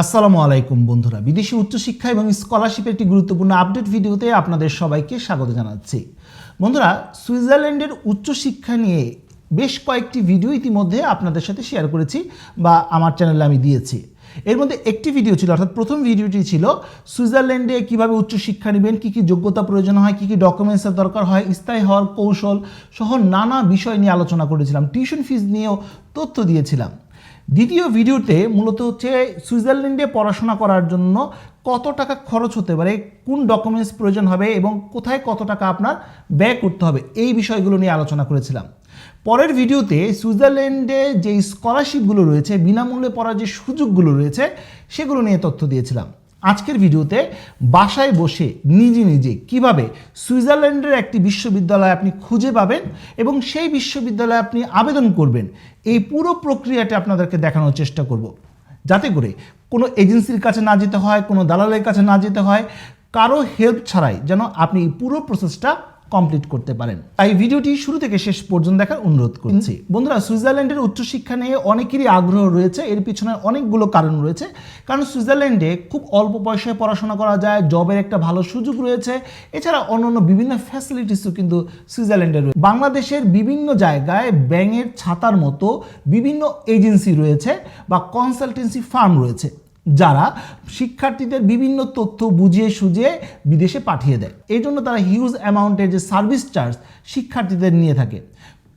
আসসালামু আলাইকুম বন্ধুরা। বিদেশি উচ্চশিক্ষা এবং স্কলারশিপের একটি গুরুত্বপূর্ণ আপডেট ভিডিওতে আপনাদের সবাইকে স্বাগত জানাচ্ছি। বন্ধুরা, সুইজারল্যান্ডের উচ্চশিক্ষা নিয়ে বেশ কয়েকটি ভিডিও ইতিমধ্যে আপনাদের সাথে শেয়ার করেছি বা আমার চ্যানেলে আমি দিয়েছি। এর মধ্যে একটি ভিডিও ছিল, অর্থাৎ প্রথম ভিডিওটি ছিল, সুইজারল্যান্ডে কীভাবে উচ্চশিক্ষা নেবেন, কী কী যোগ্যতা প্রয়োজন হয়, কী কী ডকুমেন্টসের দরকার হয়, স্থায়ী হওয়ার কৌশল সহ নানা বিষয় নিয়ে আলোচনা করেছিলাম। টিউশন ফিজ নিয়েও তথ্য দিয়েছিলাম। দ্বিতীয় ভিডিওতে মূলত হচ্ছে সুইজারল্যান্ডে পড়াশোনা করার জন্য কত টাকা খরচ হতে পারে, কোন ডকুমেন্টস প্রয়োজন হবে এবং কোথায় কত টাকা আপনার ব্যয় করতে হবে, এই বিষয়গুলো নিয়ে আলোচনা করেছিলাম। পরের ভিডিওতে সুইজারল্যান্ডে যে স্কলারশিপগুলো রয়েছে, বিনামূল্যে পড়ার যে সুযোগগুলো রয়েছে, সেগুলো নিয়ে তথ্য দিয়েছিলাম। আজকের ভিডিওতে বাসায় বসে নিজে নিজে কীভাবে সুইজারল্যান্ডের একটি বিশ্ববিদ্যালয় আপনি খুঁজে পাবেন এবং সেই বিশ্ববিদ্যালয়ে আপনি আবেদন করবেন, এই পুরো প্রক্রিয়াটা আপনাদেরকে দেখানোর চেষ্টা করব। যাতে করে কোনো এজেন্সির কাছে না যেতে হয়, কোনো দালালের কাছে না যেতে হয়, কারও হেল্প ছাড়াই যেন আপনি পুরো প্রসেসটা কমপ্লিট করতে পারেন। তাই ভিডিওটি শুরু থেকে শেষ পর্যন্ত দেখার অনুরোধ করছি। বন্ধুরা, সুইজারল্যান্ডের উচ্চশিক্ষা নিয়ে অনেকেরই আগ্রহ রয়েছে। এর পিছনে অনেকগুলো কারণ রয়েছে। কারণ সুইজারল্যান্ডে খুব অল্প পয়সায় পড়াশোনা করা যায়, জবের একটা ভালো সুযোগ রয়েছে। এছাড়া অন্যান্য বিভিন্ন ফ্যাসিলিটিসও কিন্তু সুইজারল্যান্ডে রয়েছে বাংলাদেশের বিভিন্ন জায়গায় ব্যাঙের ছাতার মতো বিভিন্ন এজেন্সি রয়েছে বা কনসালটেন্সি ফার্ম রয়েছে। যারা শিক্ষার্থীদের বিভিন্ন তথ্য বুঝিয়ে সুঝিয়ে বিদেশে পাঠিয়ে দেয়। এই জন্য তারা হিউজ অ্যামাউন্টের যে সার্ভিস চার্জ শিক্ষার্থীদের নিয়ে থাকে।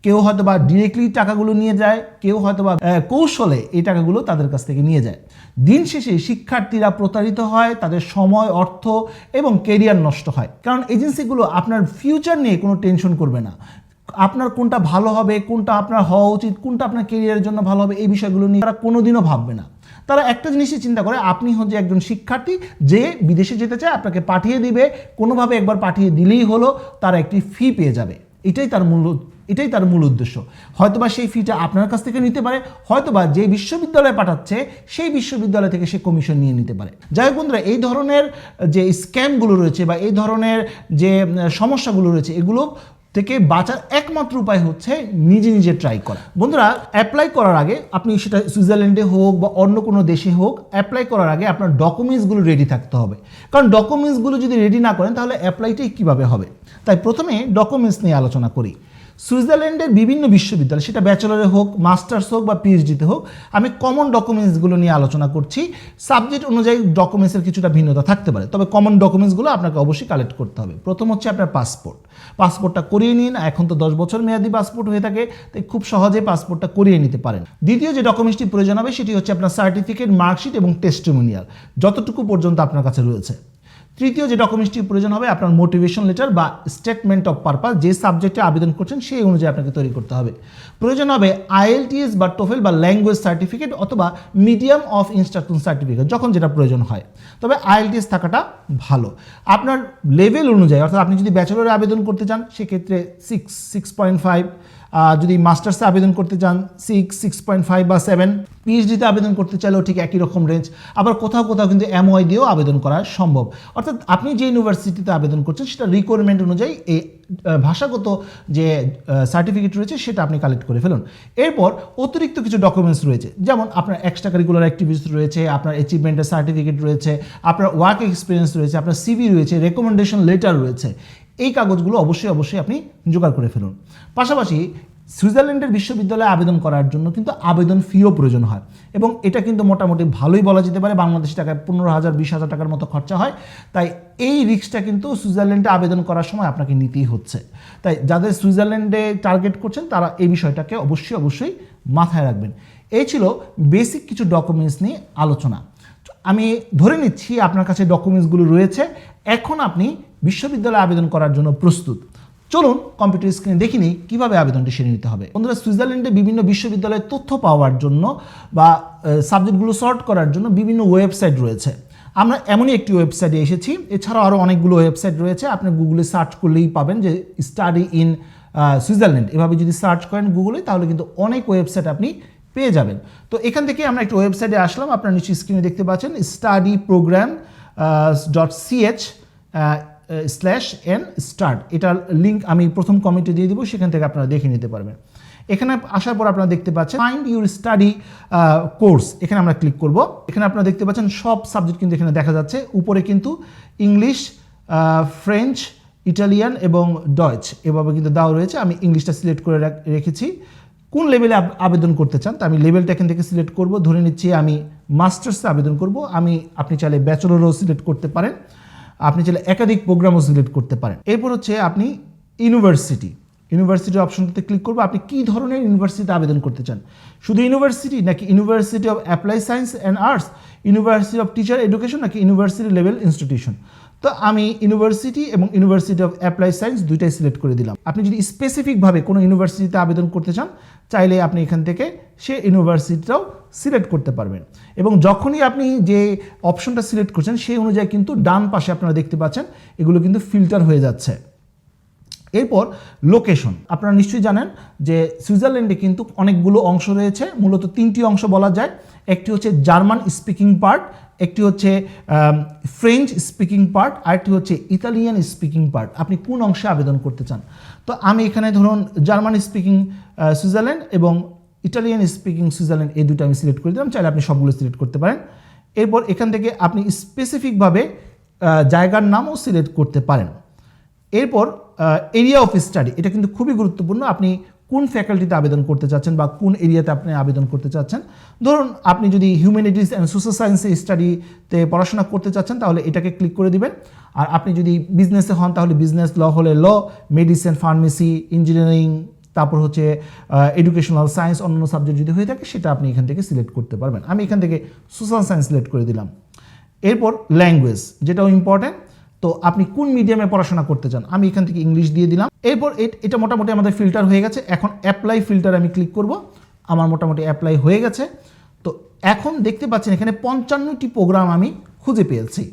কেউ হয়তো বা ডিরেক্টলি টাকাগুলো নিয়ে যায়, কেউ হয়তো বা কৌশলে এই টাকাগুলো তাদের কাছ থেকে নিয়ে যায়। দিন শেষে শিক্ষার্থীরা প্রতারিত হয়, তাদের সময়, অর্থ এবং কেরিয়ার নষ্ট হয়। কারণ এজেন্সিগুলো আপনার ফিউচার নিয়ে কোনো টেনশন করবে না। আপনার কোনটা ভালো হবে, কোনটা আপনার হওয়া উচিত, কোনটা আপনার কেরিয়ারের জন্য ভালো হবে, এই বিষয়গুলো নিয়ে তারা কোনোদিনও ভাববে না। তারা একটা জিনিসই চিন্তা করে, আপনি হচ্ছে একজন শিক্ষার্থী, যে বিদেশে যেতে চায় আপনাকে পাঠিয়ে দিবে, কোনোভাবে একবার পাঠিয়ে দিলেই হলো তারা একটি ফি পেয়ে যাবে। এটাই তার মূল, এটাই তার মূল উদ্দেশ্য। হয়তোবা সেই ফিটা আপনার কাছ থেকে নিতে পারে, হয়তোবা যে বিশ্ববিদ্যালয়ে পাঠাচ্ছে, সেই বিশ্ববিদ্যালয় থেকে সে কমিশন নিয়ে নিতে পারে। যাই হোক বন্ধুরা, এই ধরনের যে স্ক্যামগুলো রয়েছে বা এই ধরনের যে সমস্যাগুলো রয়েছে, এগুলো থেকে বাঁচার একমাত্র উপায় হচ্ছে নিজে নিজে ট্রাই করা। বন্ধুরা অ্যাপ্লাই করার আগে আপনি সেটা সুইজারল্যান্ডে হোক বা অন্য কোনো দেশে হোক অ্যাপ্লাই করার আগে আপনার ডকুমেন্টসগুলো রেডি থাকতে হবে। কারণ ডকুমেন্টসগুলো যদি রেডি না করেন, তাহলে অ্যাপ্লাইটাই কীভাবে হবে? তাই প্রথমে ডকুমেন্টস নিয়ে আলোচনা করি। সুইজারল্যান্ডের বিভিন্ন বিশ্ববিদ্যালয়, সেটা ব্যাচেলরে হোক, মাস্টার্স হোক বা পিএইচডিতে হোক, আমি কমন ডকুমেন্টসগুলো নিয়ে আলোচনা করছি। সাবজেক্ট অনুযায়ী ডকুমেন্টসের কিছুটা ভিন্নতা থাকতে পারে, তবে কমন ডকুমেন্টসগুলো আপনাকে অবশ্যই কালেক্ট করতে হবে। প্রথম হচ্ছে আপনার পাসপোর্ট পাসপোর্টটা করিয়ে নিন, এখন তো দশ বছর মেয়াদি পাসপোর্ট হয়ে থাকে, তাই খুব সহজে পাসপোর্টটা করিয়ে নিতে পারেন। দ্বিতীয় যে ডকুমেন্টসটি প্রয়োজন হবে, সেটি হচ্ছে আপনার সার্টিফিকেট মার্কশিট এবং টেস্টিমোনিয়াল যতটুকু পর্যন্ত আপনার কাছে রয়েছে। তৃতীয় যে ডকুমেন্টসটি প্রয়োজন হবে আপনার মোটিভেশন লেটার বা স্টেটমেন্ট অফ পারপাস যে সাবজেক্টে আবেদন করছেন সেই অনুযায়ী আপনাকে তৈরি করতে হবে। প্রয়োজন হবে আইএলটিএস বা টোফেল বা ল্যাঙ্গুয়েজ সার্টিফিকেট অথবা মিডিয়াম অফ ইনস্ট্রাকশন সার্টিফিকেট যখন যেটা প্রয়োজন হয়। তবে আইএলটিএস থাকাটা ভালো। আপনার লেভেল অনুযায়ী, অর্থাৎ আপনি যদি ব্যাচেলরে আবেদন করতে চান, সেক্ষেত্রে সিক্স সিক্স পয়েন্ট ফাইভ যদি মাস্টার্সে আবেদন করতে চান সিক্স সিক্স পয়েন্ট ফাইভ বা সেভেন পিএইচডিতে আবেদন করতে চাইলেও ঠিক একই রকম রেঞ্জ আবার কোথাও কোথাও কিন্তু এমওয়াই দিয়েও আবেদন করা সম্ভব। অর্থাৎ আপনি যে ইউনিভার্সিটিতে আবেদন করছেন, সেটা রিকোয়ারমেন্ট অনুযায়ী এই ভাষাগত যে সার্টিফিকেট রয়েছে, সেটা আপনি কালেক্ট করে ফেলুন। এরপর অতিরিক্ত কিছু ডকুমেন্টস রয়েছে, যেমন আপনার এক্সট্রা কারিকুলার অ্যাক্টিভিটিস রয়েছে, আপনার অ্যাচিভমেন্টের সার্টিফিকেট রয়েছে, আপনার ওয়ার্ক এক্সপিরিয়েন্স রয়েছে, আপনার সিভি রয়েছে রেকমেন্ডেশন লেটার রয়েছে। এই কাগজগুলো অবশ্যই অবশ্যই আপনি জোগাড় করে ফেলুন। পাশাপাশি সুইজারল্যান্ডের বিশ্ববিদ্যালয়ে আবেদন করার জন্য কিন্তু আবেদন ফিও প্রয়োজন হয় এবং এটা কিন্তু মোটামুটি ভালোই বলা যেতে পারে, বাংলাদেশি টাকায় পনেরো হাজার, বিশ হাজার টাকার মতো খরচা হয়। তাই এই রিস্কটা কিন্তু সুইজারল্যান্ডে আবেদন করার সময় আপনাকে নিতেই হচ্ছে। তাই যাদের সুইজারল্যান্ডে টার্গেট করছেন, তারা এই বিষয়টাকে অবশ্যই অবশ্যই মাথায় রাখবেন। এই ছিল বেসিক কিছু ডকুমেন্টস নিয়ে আলোচনা। আমি ধরে নিচ্ছি আপনার কাছে ডকুমেন্টসগুলো রয়েছে। এখন আপনি বিশ্ববিদ্যালয়ে আবেদন করার জন্য প্রস্তুত। চলুন কম্পিউটার স্ক্রিনে দেখি নিই কীভাবে আবেদনটি সেরে নিতে হবে। বন্ধুরা, সুইজারল্যান্ডে বিভিন্ন বিশ্ববিদ্যালয়ের তথ্য পাওয়ার জন্য বা সাবজেক্টগুলো সর্ট করার জন্য বিভিন্ন ওয়েবসাইট রয়েছে। আমরা এমনই একটি ওয়েবসাইটে এসেছি। এছাড়াও আরও অনেকগুলো ওয়েবসাইট রয়েছে। আপনি গুগলে সার্চ করলেই পাবেন যে স্টাডি ইন সুইজারল্যান্ড। এভাবে যদি সার্চ করেন গুগলে তাহলে কিন্তু অনেক ওয়েবসাইট আপনি পেয়ে যাবেন। তো এখান থেকে আমরা একটু ওয়েবসাইটে আসলাম। আপনার নিচে স্ক্রিনে দেখতে পাচ্ছেন study program dot C H slash en start এটার লিঙ্ক আমি প্রথম কমেন্টে দিয়ে দিব, সেখান থেকে আপনারা দেখে নিতে পারবেন। এখানে আসার পর আপনারা দেখতে পাচ্ছেন ফাইন্ড ইউর স্টাডি কোর্স এখানে আমরা ক্লিক করব। এখানে আপনারা দেখতে পাচ্ছেন, সব সাবজেক্ট কিন্তু এখানে দেখা যাচ্ছে। উপরে কিন্তু ইংলিশ ফ্রেঞ্চ ইটালিয়ান এবং ডয়েচ এভাবে কিন্তু দেওয়া রয়েছে। আমি ইংলিশটা সিলেক্ট করে রাখ- রেখেছি। কোন লেভেলে আবেদন করতে চান, তা আমি লেভেলটা এখান থেকে সিলেক্ট করব। ধরে নিচ্ছি আমি মাস্টার্সে আবেদন করব। আমি আপনি চাইলে ব্যাচেলরও সিলেক্ট করতে পারেন। আপনি চাইলে একাধিক প্রোগ্রামও সিলেক্ট করতে পারেন। এরপর হচ্ছে আপনি ইউনিভার্সিটি ইউনিভার্সিটি অপশনটাতে ক্লিক করব, আপনি কী ধরনের ইউনিভার্সিটিতে আবেদন করতে চান? শুধু ইউনিভার্সিটি নাকি university of apply science and arts university of teacher education নাকি ইউনিভার্সিটি লেভেল ইনস্টিটিউশন তো আমি ইউনিভার্সিটি এবং ইউনিভার্সিটি অফ অ্যাপ্লাই সায়েন্স দুইটাই সিলেক্ট করে দিলাম। আপনি যদি স্পেসিফিকভাবে কোনো ইউনিভার্সিটিতে আবেদন করতে চান, চাইলে আপনি এখান থেকে সে ইউনিভার্সিটিটাও সিলেক্ট করতে পারবেন। এবং যখনই আপনি যে অপশনটা সিলেক্ট করছেন, সেই অনুযায়ী কিন্তু ডান পাশে আপনারা দেখতে পাচ্ছেন, এগুলো কিন্তু ফিল্টার হয়ে যাচ্ছে। এরপর লোকেশন আপনারা নিশ্চয়ই জানেন যে সুইজারল্যান্ডে কিন্তু অনেকগুলো অংশ রয়েছে, মূলত তিনটি অংশ বলা যায়। একটি হচ্ছে জার্মান স্পিকিং পার্ট একটি হচ্ছে ফ্রেঞ্চ স্পিকিং পার্ট আরেকটি হচ্ছে ইতালিয়ান স্পিকিং পার্ট আপনি কোন অংশে আবেদন করতে চান? তো আমি এখানে ধরুন জার্মান স্পিকিং সুইজারল্যান্ড এবং ইটালিয়ান স্পিকিং সুইজারল্যান্ড, এই দুটো আমি সিলেক্ট করে দিলাম, চাইলে আপনি সবগুলো সিলেক্ট করতে পারেন। এরপর এখান থেকে আপনি স্পেসিফিকভাবে জায়গার নামও সিলেক্ট করতে পারেন। এরপর এরিয়া অফ স্টাডি এটা কিন্তু খুবই গুরুত্বপূর্ণ। আপনি কোন ফ্যাকাল্টিতে আবেদন করতে চাচ্ছেন বা কোন এরিয়াতে আপনি আবেদন করতে চাচ্ছেন। ধরুন, আপনি যদি হিউম্যানিটিস অ্যান্ড সোশ্যাল সায়েন্সে স্টাডিতে পড়াশোনা করতে চাচ্ছেন, তাহলে এটাকে ক্লিক করে দিবেন। আর আপনি যদি বিজনেসে হন, তাহলে বিজনেস ল হলে ল মেডিসিন ফার্মেসি ইঞ্জিনিয়ারিং তারপর হচ্ছে এডুকেশনাল সায়েন্স অন্য অন্য সাবজেক্ট যদি হয়ে থাকে, সেটা আপনি এখান থেকে সিলেক্ট করতে পারবেন। আমি এখান থেকে সোশ্যাল সায়েন্স সিলেক্ট করে দিলাম। এরপর ল্যাঙ্গুয়েজ যেটাও ইম্পর্ট্যান্ট তো আপনি কোন মিডিয়ামে পড়াশোনা করতে চান? আমি এখান থেকে ইংলিশ দিয়ে দিলাম। এরপর এটা মোটামুটি আমাদের ফিল্টার হয়ে গেছে। এখন অ্যাপ্লাই ফিল্টার আমি ক্লিক করব। আমার মোটামুটি অ্যাপ্লাই হয়ে গেছে। তো এখন দেখতে পাচ্ছেন এখানে পঞ্চান্নটি প্রোগ্রাম আমি খুঁজে পেয়েছি।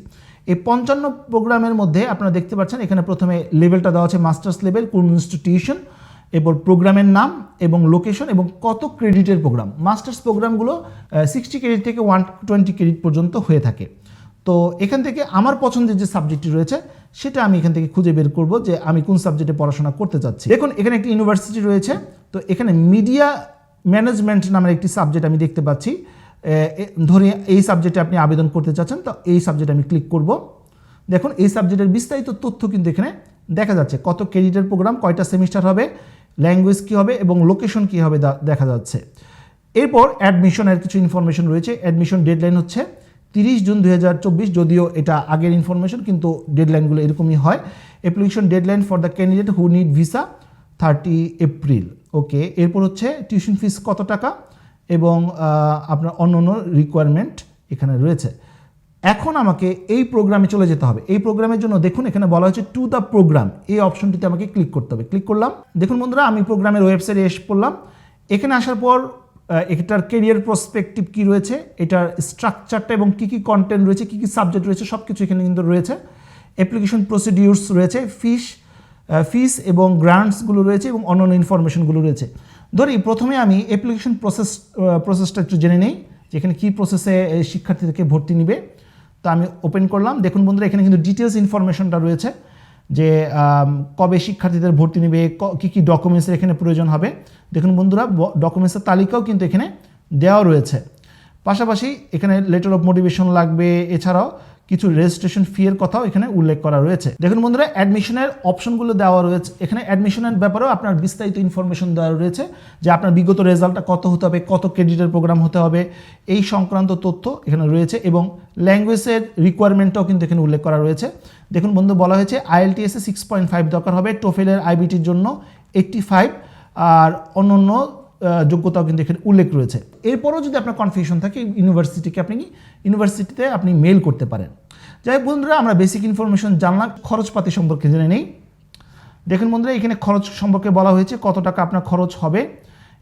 এই পঞ্চান্ন প্রোগ্রামের মধ্যে আপনারা দেখতে পাচ্ছেন এখানে প্রথমে লেভেলটা দেওয়া আছে মাস্টার্স লেভেল কোন ইনস্টিটিউশন এরপর প্রোগ্রামের নাম এবং লোকেশন এবং কত ক্রেডিটের প্রোগ্রাম মাস্টার্স প্রোগ্রামগুলো সিক্সটি ক্রেডিট থেকে ওয়ান টোয়েন্টি ক্রেডিট পর্যন্ত হয়ে থাকে। তো এখান থেকে আমার পছন্দের যে সাবজেক্টটি রয়েছে, সেটা আমি এখান থেকে খুঁজে বের করব যে আমি কোন সাবজেক্টে পড়াশোনা করতে চাচ্ছি। দেখুন, এখানে একটি ইউনিভার্সিটি রয়েছে, তো এখানে মিডিয়া ম্যানেজমেন্ট নামের একটি সাবজেক্ট আমি দেখতে পাচ্ছি। ধরে এই সাবজেক্টে আপনি আবেদন করতে চাচ্ছেন, তো এই সাবজেক্টে আমি ক্লিক করব। দেখুন, এই সাবজেক্টের বিস্তারিত তথ্য কিন্তু এখানে দেখা যাচ্ছে। কত ক্রেডিটের প্রোগ্রাম কয়টা সেমিস্টার হবে ল্যাঙ্গুয়েজ কী হবে, এবং লোকেশন কী হবে দেখা যাচ্ছে। এরপর অ্যাডমিশনের কিছু ইনফরমেশন রয়েছে। অ্যাডমিশন ডেডলাইন হচ্ছে তিরিশ জুন দু হাজার চব্বিশ, যদিও এটা আগের ইনফরমেশন কিন্তু ডেডলাইনগুলো এরকমই হয়। Application deadline for the candidate who need visa thirty April okay এরপর হচ্ছে টিউশন ফিস কত টাকা? এবং আপনার অন্য অন্য রিকোয়ারমেন্ট এখানে রয়েছে। এখন আমাকে এই প্রোগ্রামে চলে যেতে হবে। এই প্রোগ্রামের জন্য দেখুন, এখানে বলা হচ্ছে টু দ্য প্রোগ্রাম এই অপশনটিতে আমাকে ক্লিক করতে হবে। ক্লিক করলাম। দেখুন বন্ধুরা, আমি প্রোগ্রামের ওয়েবসাইটে এসে পড়লাম। এখানে আসার পর এটার কেরিয়ার প্রসপেক্টিভ কি রয়েছে? এটার স্ট্রাকচারটা এবং কি কি কন্টেন্ট রয়েছে, কি কি সাবজেক্ট রয়েছে সব কিছু এখানে কিন্তু রয়েছে। অ্যাপ্লিকেশন প্রসিডিউরস রয়েছে ফিস ফিস এবং গ্রান্টসগুলো রয়েছে এবং অন্যান্য ইনফরমেশনগুলো রয়েছে। ধরি, প্রথমে আমি অ্যাপ্লিকেশন প্রসেস প্রসেসটা একটু জেনে নেই, যে এখানে কী প্রসেসে শিক্ষার্থীদেরকে ভর্তি নিবে। তো আমি ওপেন করলাম। দেখুন বন্ধুরা, এখানে কিন্তু ডিটেলস ইনফরমেশনটা রয়েছে। যে কবে শিক্ষার্থীদের ভর্তি নেবে, ক- কী ডকুমেন্টসের এখানে প্রয়োজন হবে। দেখুন বন্ধুরা ডকুমেন্টসের তালিকাও কিন্তু এখানে দেওয়া রয়েছে। পাশাপাশি এখানে লেটার অফ মোটিভেশন লাগবে, এছাড়াও কিছু রেজিস্ট্রেশন ফি এর কথাও এখানে উল্লেখ করা রয়েছে। দেখুন বন্ধুরা অ্যাডমিশনের অপশনগুলো দেওয়া রয়েছে। এখানে অ্যাডমিশনের ব্যাপারেও আপনার বিস্তারিত ইনফরমেশন দেওয়া রয়েছে যে আপনার বিগত রেজাল্টটা কত হতে হবে, কত ক্রেডিটের প্রোগ্রাম হতে হবে, এই সংক্রান্ত তথ্য এখানে রয়েছে এবং ল্যাঙ্গুয়েজের রিকোয়ারমেন্টটাও কিন্তু এখানে উল্লেখ করা রয়েছে। দেখুন বন্ধু, বলা হয়েছে আইএলটিএসে সিক্স পয়েন্ট ফাইভ দরকার হবে টোফেলের আইবিটির জন্য এইট্টি ফাইভ আর অন্য অন্য যোগ্যতাও কিন্তু এখানে উল্লেখ রয়েছে। এরপরও যদি আপনার কনফিউশন থাকে ইউনিভার্সিটিকে আপনি ইউনিভার্সিটিতে আপনি মেল করতে পারেন। যাই হোক বন্ধুরা, আমরা বেসিক ইনফরমেশন জানলাম, খরচপাতি সম্পর্কে জেনে নেই। দেখুন বন্ধুরা, এখানে খরচ সম্পর্কে বলা হয়েছে, কত টাকা আপনার খরচ হবে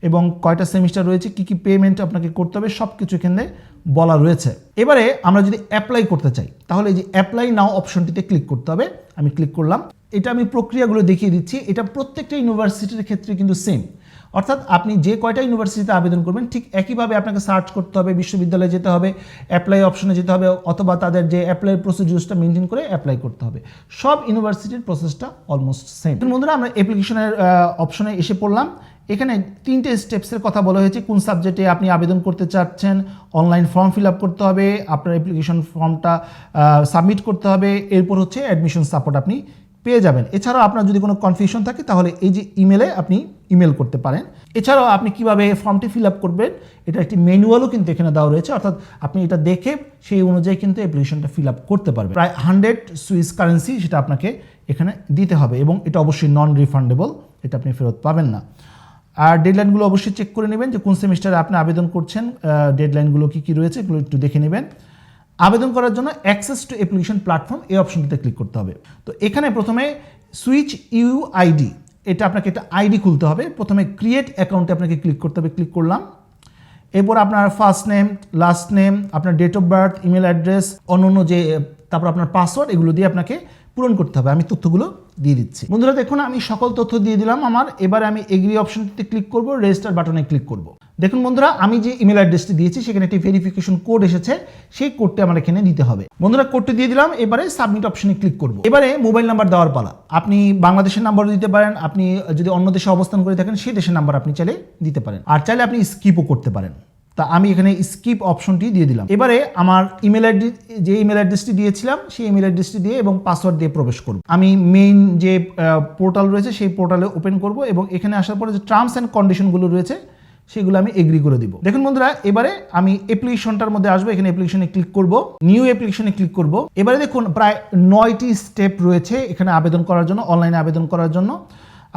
এবং কয়টা সেমিস্টার রয়েছে, কি কি পেমেন্ট আপনাকে করতে হবে সব কিছু এখানে বলা রয়েছে। এবারে আমরা যদি অ্যাপ্লাই করতে চাই, তাহলে এই যে অ্যাপ্লাই নাও অপশনটিতে ক্লিক করতে হবে। আমি ক্লিক করলাম। এটা আমি প্রক্রিয়াগুলো দেখিয়ে দিচ্ছি। এটা প্রত্যেকটা ইউনিভার্সিটির ক্ষেত্রে কিন্তু সেম অর্থাৎ আপনি যে কয়টা ইউনিভার্সিটিতে আবেদন করবেন, ঠিক একইভাবে আপনাকে সার্চ করতে হবে, বিশ্ববিদ্যালয়ে যেতে হবে অ্যাপ্লাই অপশনে যেতে হবে, অথবা তাদের যে অ্যাপ্লাই প্রসিডিউরসটা মেনটেন করে অ্যাপ্লাই করতে হবে। সব ইউনিভার্সিটির প্রসেসটা অলমোস্ট সেম বন্ধুরা, আমরা অ্যাপ্লিকেশনের অপশনে এসে পড়লাম। এখানে তিনটে স্টেপসের কথা বলা হয়েছে। কোন সাবজেক্টে আপনি আবেদন করতে চাচ্ছেন অনলাইন ফর্ম ফিল আপ করতে হবে, আপনার অ্যাপ্লিকেশন ফর্মটা সাবমিট করতে হবে, এরপর হচ্ছে অ্যাডমিশন সাপোর্ট আপনি পেয়ে যাবেন। এছাড়াও আপনার যদি কোনো কনফিউশন থাকে, তাহলে এই যে ইমেলে আপনি ইমেল করতে পারেন। এছাড়াও আপনি কীভাবে ফর্মটি ফিল আপ করবেন, এটা একটি ম্যানুয়ালও কিন্তু এখানে দেওয়া রয়েছে, অর্থাৎ আপনি এটা দেখে সেই অনুযায়ী কিন্তু অ্যাপ্লিকেশনটা ফিল আপ করতে পারবেন। প্রায় হান্ড্রেড সুইস কারেন্সি সেটা আপনাকে এখানে দিতে হবে এবং এটা অবশ্যই নন রিফান্ডেবল এটা আপনি ফেরত পাবেন না। আর ডেডলাইনগুলো অবশ্যই চেক করে নেবেন যে কোন সেমিস্টারে আপনি আবেদন করছেন ডেডলাইনগুলো কী কী রয়েছে, এগুলো একটু দেখে নেবেন। আবেদন করার জন্য অ্যাক্সেস টু অ্যাপ্লিকেশন প্ল্যাটফর্ম এই অপশনটিতে ক্লিক করতে হবে। তো এখানে প্রথমে সুইচ ইউ আইডি এটা আপনাকে একটা আইডি খুলতে হবে। প্রথমে ক্রিয়েট অ্যাকাউন্টে আপনাকে ক্লিক করতে হবে ক্লিক করলাম। এরপর আপনার ফার্স্ট নেম লাস্ট নেম আপনার date of birth email address অন্য অন্য যে, তারপর আপনার পাসওয়ার্ড এগুলো দিয়ে আপনাকে পূরণ করতে হবে। আমি তথ্যগুলো দিয়ে দিচ্ছি। বন্ধুরা, দেখুন, আমি সকল তথ্য দিয়ে দিলাম আমার। এবারে আমি এগ্রি অপশনটিতে ক্লিক করব রেজিস্টার বাটনে ক্লিক করব। দেখুন বন্ধুরা, আমি যে ইমেল অ্যাড্রেসটি দিয়েছি, সেখানে একটি ভেরিফিকেশন কোড এসেছে, সেই কোডটি আমার এখানে দিতে হবে। বন্ধুরা কোডটি দিয়ে দিলাম, এবারে সাবমিট অপশনে ক্লিক করব। এবারে মোবাইল নাম্বার দেওয়ার পালা। আপনি বাংলাদেশের নাম্বার দিতে পারেন, আপনি যদি অন্য দেশে অবস্থান করে থাকেন, সেই দেশের নাম্বার আপনি চাইলে দিতে পারেন। আর চাইলে আপনি স্কিপও করতে পারেন। তা আমি এখানে স্কিপ অপশনটি দিয়ে দিলাম। এবারে আমার ইমেল আইডি যে ইমেল অ্যাড্রেসটি দিয়েছিলাম, সেই ইমেল অ্যাড্রেসটি দিয়ে এবং পাসওয়ার্ড দিয়ে প্রবেশ করব। আমি মেইন যে পোর্টাল রয়েছে, সেই পোর্টালে ওপেন করব এবং এখানে আসার পরে যে টার্মস অ্যান্ড কন্ডিশনগুলো রয়েছে সেগুলো আমি এগ্রি করে দিব। দেখুন বন্ধুরা, এবারে আমি অ্যাপ্লিকেশনটার মধ্যে আসব, এখানে অ্যাপ্লিকেশনে ক্লিক করব। নিউ অ্যাপ্লিকেশনে ক্লিক করব। এবারে দেখুন, প্রায় নয়টি স্টেপ রয়েছে এখানে আবেদন করার জন্য অনলাইনে আবেদন করার জন্য।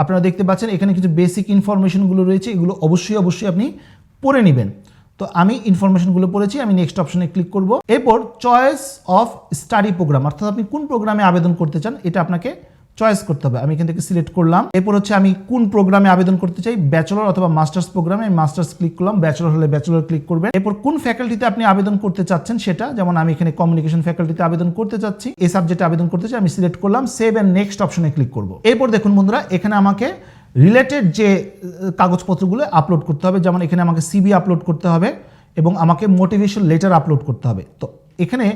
আপনারা দেখতে পাচ্ছেন, এখানে কিছু বেসিক ইনফরমেশনগুলো রয়েছে, এগুলো অবশ্যই অবশ্যই আপনি পড়ে নেবেন। তো আমি ইনফরমেশনগুলো পড়েছি, আমি নেক্সট অপশনে ক্লিক করব। এরপর চয়েস অফ স্টাডি প্রোগ্রাম অর্থাৎ আপনি কোন প্রোগ্রামে আবেদন করতে চান, এটা আপনাকে চয়েস করতে হবে। আমি এখান থেকে সিলেক্ট করলাম। এরপর হচ্ছে আমি কোন প্রোগ্রামে আবেদন করতে চাই? ব্যাচেলর অথবা মাস্টার্স প্রোগ্রামে আমি মাস্টার্স ক্লিক করলাম। ব্যাচেলর হলে ব্যাচেলর ক্লিক করবেন। এরপর কোন ফ্যাকাল্টিতে আপনি আবেদন করতে চাচ্ছেন সেটা? যেমন আমি এখানে কমিউনিকেশন ফ্যাকাল্টিতে আবেদন করতে চাচ্ছি। এই সাবজেক্টে আবেদন করতে চাই, আমি সিলেক্ট করলাম। সেভ অ্যান্ড নেক্সট অপশনে ক্লিক করব। এরপর দেখুন বন্ধুরা, এখানে আমাকে রিলেটেড যে কাগজপত্রগুলো আপলোড করতে হবে। যেমন এখানে আমাকে সিবি আপলোড করতে হবে এবং আমাকে মোটিভেশন লেটার আপলোড করতে হবে। তো এখানে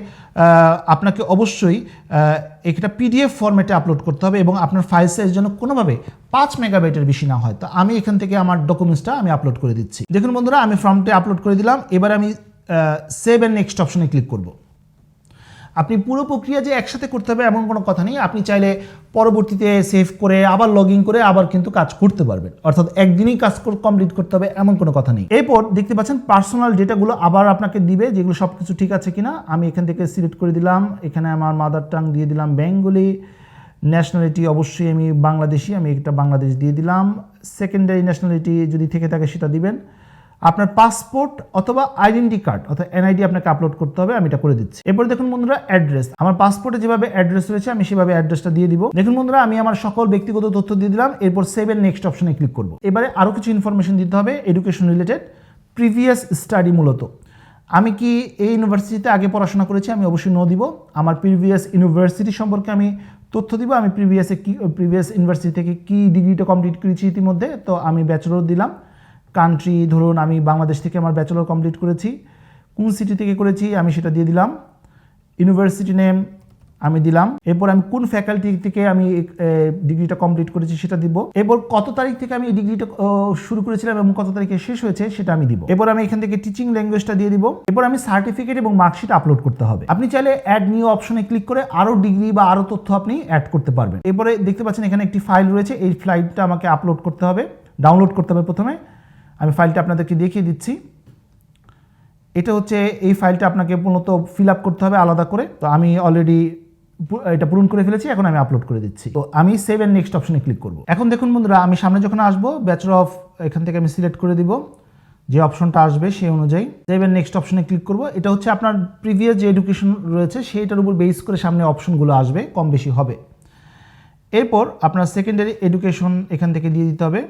আপনাকে অবশ্যই এটা পিডিএফ ফর্মেটে আপলোড করতে হবে এবং আপনার ফাইল সাইজ যেন কোনোভাবে পাঁচ মেগাবাইটের বেশি না হয়। তো আমি এখান থেকে আমার ডকুমেন্টসটা আমি আপলোড করে দিচ্ছি। দেখুন বন্ধুরা, আমি ফর্মটি আপলোড করে দিলাম। এবার আমি সেভ অ্যান্ড নেক্সট অপশনে ক্লিক করব। আপনি পুরো প্রক্রিয়া যে একসাথে করতে হবে এমন কোনো কথা নেই। আপনি চাইলে পরবর্তীতে সেভ করে, আবার লগ ইন করে, আবার কিন্তু কাজ করতে পারবেন। অর্থাৎ একদিনেই কাজ কমপ্লিট করতে হবে এমন কোনো কথা নেই। এরপর দেখতে পাচ্ছেন পার্সোনাল ডেটাগুলো আবার আপনাকে দিবে, যেগুলো সব কিছু ঠিক আছে কিনা। আমি এখান থেকে সিলেক্ট করে দিলাম। এখানে আমার মাদার টাং দিয়ে দিলাম বেঙ্গলি ন্যাশনালিটি অবশ্যই আমি বাংলাদেশি, আমি একটা বাংলাদেশ দিয়ে দিলাম। সেকেন্ডারি ন্যাশনালিটি যদি থেকে থাকে সেটা দিবেন। আপনার পাসপোর্ট অথবা আইডেন্টি কার্ড অর্থাৎ এনআইডি আপনাকে আপলোড করতে হবে, আমি এটা করে দিচ্ছি। এরপর দেখুন বন্ধুরা অ্যাড্রেস আমার পাসপোর্টে যেভাবে অ্যাড্রেস রয়েছে, আমি সেভাবে অ্যাড্রেসটা দিয়ে দিব। দেখুন বন্ধুরা, আমি আমার সকল ব্যক্তিগত তথ্য দিয়ে দিলাম, এরপর সেভ এর নেক্সট অপশনে ক্লিক করব। এবারে আরও কিছু ইনফরমেশন দিতে হবে এডুকেশন রিলেটেড প্রিভিয়াস স্টাডি মূলত। আমি কি এই ইউনিভার্সিটিতে আগে পড়াশোনা করেছি? আমি অবশ্যই নো দিব। আমার প্রিভিয়াস ইউনিভার্সিটি সম্পর্কে আমি তথ্য দিব। আমি প্রিভিয়াসে কি প্রিভিয়াস ইউনিভার্সিটি থেকে কি ডিগ্রিটা কমপ্লিট করেছি ইতিমধ্যে, তো আমি ব্যাচেলর দিলাম। কান্ট্রি ধরুন আমি বাংলাদেশ থেকে আমার ব্যাচেলর কমপ্লিট করেছি, কোন সিটি থেকে করেছি আমি সেটা দিয়ে দিলাম ইউনিভার্সিটি নেম আমি দিলাম, এরপর আমি কোন ফ্যাকাল্টি থেকে আমি ডিগ্রিটা কমপ্লিট করেছি সেটা দিব, এরপর কত তারিখ থেকে আমি এই ডিগ্রিটা শুরু করেছিলাম এবং কত তারিখে শেষ হয়েছে সেটা আমি দিব। এরপর আমি এখান থেকে টিচিং ল্যাঙ্গুয়েজটা দিয়ে দিব, এরপর আমি সার্টিফিকেট এবং মার্কশিট আপলোড করতে হবে। আপনি চাইলে অ্যাড নিউ অপশনে ক্লিক করে আরও ডিগ্রি বা আরও তথ্য আপনি অ্যাড করতে পারবেন। এরপরে দেখতে পাচ্ছেন এখানে একটি ফাইল রয়েছে, এই ফাইলটা আমাকে আপলোড করতে হবে ডাউনলোড করতে হবে প্রথমে। আমি ফাইলটা আপনাদেরকে দেখিয়ে দিচ্ছি। এটা হচ্ছে এই ফাইলটা আপনাকে মূলত ফিল আপ করতে হবে আলাদা করে। তো আমি অলরেডি এটা পূরণ করে ফেলেছি, এখন আমি আপলোড করে দিচ্ছি। তো আমি সেভ এন্ড নেক্সট অপশনে ক্লিক করব। এখন দেখুন বন্ধুরা, আমি সামনে যখন আসব ব্যাচেলর অফ এখান থেকে আমি সিলেক্ট করে দিব। যে অপশনটা আসবে সেই অনুযায়ী সেভ এন্ড নেক্সট অপশনে ক্লিক করব। এটা হচ্ছে আপনার প্রিভিয়াস যে এডুকেশন রয়েছে, সেইটার উপর বেস করে সামনে অপশনগুলো আসবে, কম বেশি হবে। এরপর আপনার সেকেন্ডারি এডুকেশন এখান থেকে দিয়ে দিতে হবে।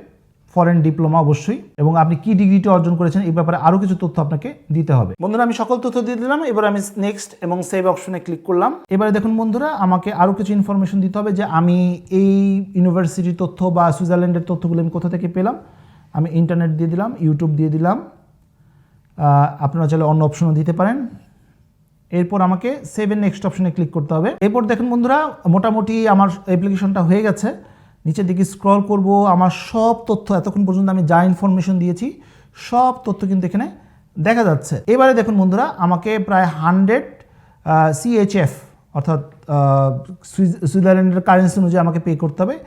ফরেন ডিপ্লোমা অবশ্যই এবং আপনি কি ডিগ্রিটি অর্জন করেছেন এই ব্যাপারে আরও কিছু তথ্য আপনাকে দিতে হবে। বন্ধুরা আমি সকল তথ্য দিয়ে দিলাম এবার আমি নেক্সট এবং সেভ অপশনে ক্লিক করলাম। এবারে দেখুন বন্ধুরা আমাকে আরও কিছু ইনফরমেশন দিতে হবে যে আমি এই ইউনিভার্সিটির তথ্য বা সুইজারল্যান্ডের তথ্যগুলো আমি কোথা থেকে পেলাম। আমি ইন্টারনেট দিয়ে দিলাম ইউটিউব দিয়ে দিলাম। আপনারা চাইলে অন্য অপশনও দিতে পারেন। এরপর আমাকে সেভ এর নেক্সট অপশনে ক্লিক করতে হবে। এরপর দেখুন বন্ধুরা মোটামুটি আমার অ্যাপ্লিকেশনটা হয়ে গেছে। নিচের দিকে স্ক্রল করব, আমার সব তথ্য, এতক্ষণ পর্যন্ত আমি যা ইনফরমেশন দিয়েছি, সব তথ্য কিন্তু এখানে দেখা যাচ্ছে। এবারে দেখুন বন্ধুরা, আমাকে প্রায় হান্ড্রেড সিএইচএফ অর্থাৎ সুইজ- সুইজারল্যান্ডের কারেন্সি অনুযায়ী আমাকে পে করতে হবে,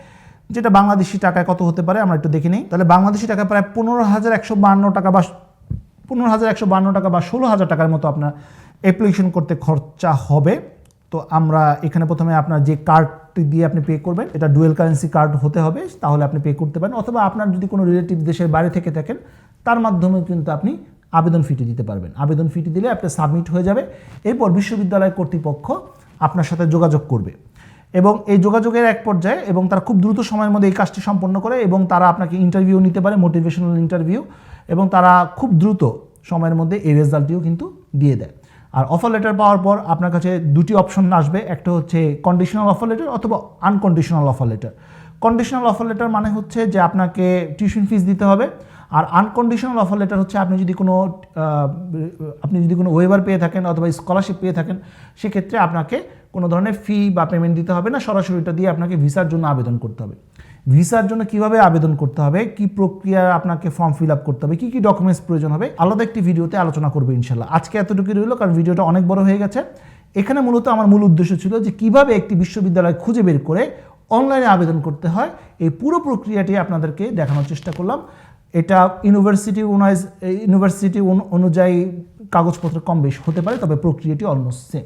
যেটা বাংলাদেশি টাকায় কত হতে পারে আমরা একটু দেখে নিই। তাহলে বাংলাদেশি টাকায় প্রায় পনেরো হাজার একশো বান্ন টাকা বা, পনেরো হাজার একশো বান্ন টাকা বা ষোলো হাজার টাকার মতো আপনার অ্যাপ্লিকেশন করতে খরচা হবে। তো আমরা এখানে প্রথমে আপনার যে কার্ডটি দিয়ে আপনি পে করবেন, এটা ডুয়েল কারেন্সি কার্ড হতে হবে, তাহলে আপনি পে করতে পারেন, অথবা আপনার যদি কোনো রিলেটিভ দেশের বাইরে থেকে থাকেন, তার মাধ্যমে কিন্তু আপনি আবেদন ফিটি দিতে পারবেন। আবেদন ফিটি দিলে আপনার সাবমিট হয়ে যাবে, এরপর বিশ্ববিদ্যালয় কর্তৃপক্ষ আপনার সাথে যোগাযোগ করবে। এবং এই যোগাযোগের এক পর্যায়ে, এবং তারা খুব দ্রুত সময়ের মধ্যে এই কাজটি সম্পন্ন করে, এবং তারা আপনাকে ইন্টারভিউ নিতে পারে মোটিভেশনাল ইন্টারভিউ এবং তারা খুব দ্রুত সময়ের মধ্যে এই রেজাল্টটিও কিন্তু দিয়ে দেয়। আর অফার লেটার পাওয়ার পর আপনার কাছে দুটি অপশন আসবে। একটা হচ্ছে কন্ডিশনাল অফার লেটার অথবা unconditional offer letter conditional offer letter মানে হচ্ছে যে আপনাকে টিউশন ফিস দিতে হবে। আর আনকন্ডিশনাল অফার লেটার হচ্ছে আপনি যদি কোনো আপনি যদি কোনো ওয়েবার পেয়ে থাকেন অথবা স্কলারশিপ পেয়ে থাকেন, সেক্ষেত্রে আপনাকে কোনো ধরনের ফি বা পেমেন্ট দিতে হবে না। সরাসরি এটা দিয়ে আপনাকে ভিসার জন্য আবেদন করতে হবে। ভিসার জন্য কীভাবে আবেদন করতে হবে, কি প্রক্রিয়া আপনাকে ফর্ম ফিল আপ করতে হবে, কি কি ডকুমেন্টস প্রয়োজন হবে, আলাদা একটি ভিডিওতে আলোচনা করব ইনশাল্লাহ। আজকে এতটুকু রইল, কারণ ভিডিওটা অনেক বড় হয়ে গেছে। এখানে মূলত আমার মূল উদ্দেশ্য ছিল যে কীভাবে একটি বিশ্ববিদ্যালয় খুঁজে বের করে অনলাইনে আবেদন করতে হয়। এই পুরো প্রক্রিয়াটি আপনাদেরকে দেখানোর চেষ্টা করলাম। এটা ইউনিভার্সিটি ইউনিভার্সিটি অনুযায়ী কাগজপত্র কম বেশি হতে পারে, তবে প্রক্রিয়াটি অলমোস্ট সেম